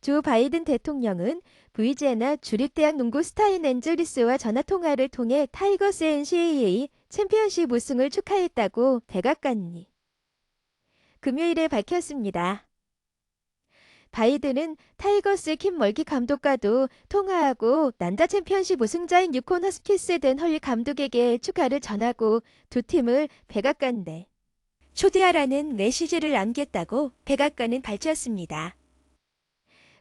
조 바이든 대통령은 VG나 주립대학 농구 스타인 앤젤리스와 전화통화를 통해 타이거스 NCAA 챔피언십 우승을 축하했다고 백악관이 금요일에 밝혔습니다. 바이든은 타이거스 킴 멀기 감독과도 통화하고 남자 챔피언십 우승자인 유콘 허스키스 된 헐리 감독에게 축하를 전하고 두 팀을 백악관 내 초대하라는 메시지를 남겼다고 백악관은 밝혔습니다.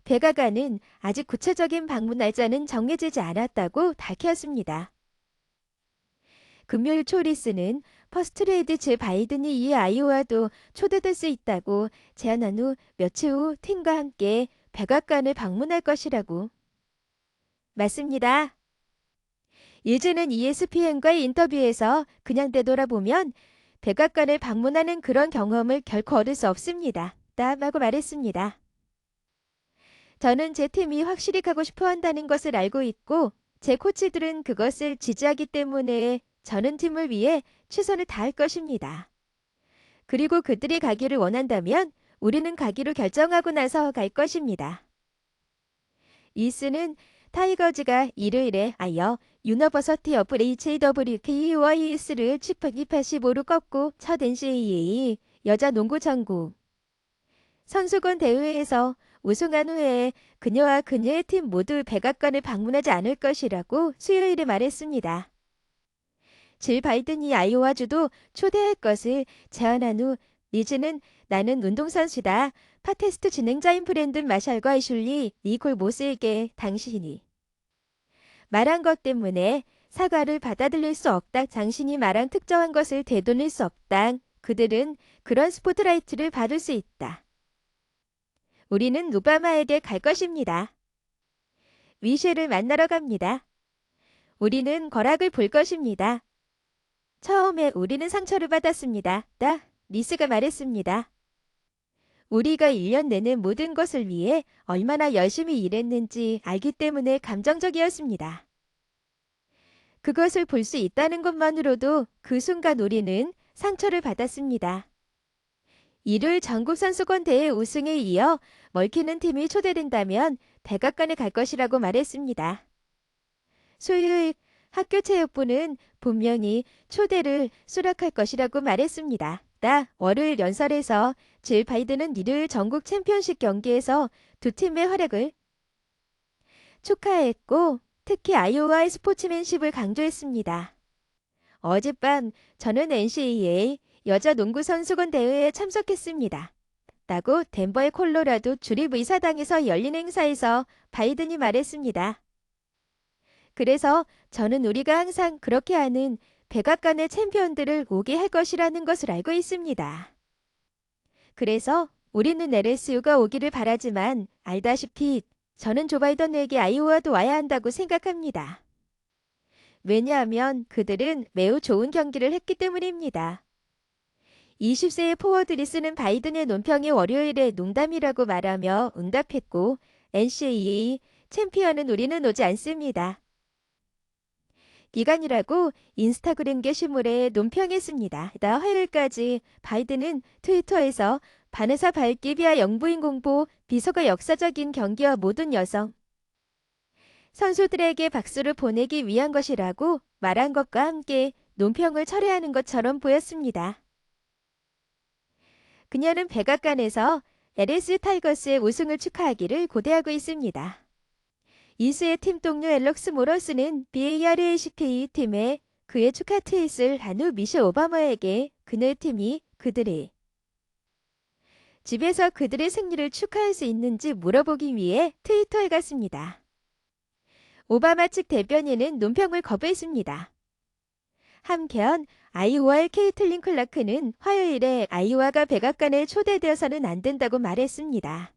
백악관은 아직 구체적인 방문 날짜는 정해지지 않았다고 밝혔습니다. 금요일 초리스는 퍼스트레이드 제 바이든이 이 아이오와도 초대될 수 있다고 제안한 후 며칠 후 팀과 함께 백악관을 방문할 것이라고. 맞습니다. 예전엔 ESPN과 의 인터뷰에서 그냥 되돌아보면 백악관을 방문하는 그런 경험을 결코 얻을 수 없습니다. 라고 말했습니다. 저는 제 팀이 확실히 가고 싶어 한다는 것을 알고 있고 제 코치들은 그것을 지지하기 때문에 저는 팀을 위해 최선을 다할 것입니다. 그리고 그들이 가기를 원한다면 우리는 가기로 결정하고 나서 갈 것입니다. 이스는 타이거즈가 일요일에 아여 유너버서티 어플 HAWKUIS를 785로 꺾고 첫 NCAA 여자 농구 전국 선수권 대회에서 우승한 후에 그녀와 그녀의 팀 모두 백악관을 방문하지 않을 것이라고 수요일에 말했습니다. 질 바이든이 아이오와주도 초대할 것을 제안한 후 리즈는 나는 운동선수다. 팟캐스트 진행자인 브랜든 마샬과 애슐리 니콜 모스에게 당신이 말한 것 때문에 사과를 받아들일 수 없다. 당신이 말한 특정한 것을 되돌릴 수 없다. 그들은 그런 스포트라이트를 받을 수 있다. 우리는 오바마에게 갈 것입니다. 위셰를 만나러 갑니다. 우리는 거락을 볼 것입니다. 처음에 우리는 상처를 받았습니다. 나 리스가 말했습니다. 우리가 1년 내내 모든 것을 위해 얼마나 열심히 일했는지 알기 때문에 감정적이었습니다. 그것을 볼 수 있다는 것만으로도 그 순간 우리는 상처를 받았습니다. 일요일 전국선수권 대회 우승에 이어 멀키는 팀이 초대된다면 백악관에 갈 것이라고 말했습니다. 수요일 학교 체육부는 분명히 초대를 수락할 것이라고 말했습니다. 나 월요일 연설에서 질 바이든은 일요일 전국 챔피언십 경기에서 두 팀의 활약을 축하했고 특히 아이오와의 스포츠맨십을 강조했습니다. 어젯밤 저는 NCAA 여자 농구 선수권 대회에 참석했습니다. 라고 덴버의 콜로라도 주립의사당에서 열린 행사에서 바이든이 말했습니다. 그래서 저는 우리가 항상 그렇게 하는 백악관의 챔피언들을 오게 할 것이라는 것을 알고 있습니다. 그래서 우리는 LSU가 오기를 바라지만 알다시피 저는 조 바이든에게 아이오와도 와야 한다고 생각합니다. 왜냐하면 그들은 매우 좋은 경기를 했기 때문입니다. 20세의 포워들이 쓰는 바이든의 논평이 월요일에 농담이라고 말하며 응답했고 NCAA 챔피언은 우리는 오지 않습니다. 기간이라고 인스타그램 게시물에 논평했습니다. 나 화요일까지 바이든은 트위터에서 바네사 발기비아 영부인 공보 비서가 역사적인 경기와 모든 여성 선수들에게 박수를 보내기 위한 것이라고 말한 것과 함께 논평을 철회하는 것처럼 보였습니다. 그녀는 백악관에서 LS 타이거스의 우승을 축하하기를 고대하고 있습니다. 이수의 팀 동료 앨럭스 모러스는 BARACK 팀에 그의 축하 트윗을 한후 미셸 오바마에게 그의 팀이 그들의 집에서 그들의 승리를 축하할 수 있는지 물어보기 위해 트위터에 갔습니다. 오바마 측 대변인은 논평을 거부했습니다. 한편 아이오와의 케이틀린 클라크는 화요일에 아이오와가 백악관에 초대되어서는 안 된다고 말했습니다.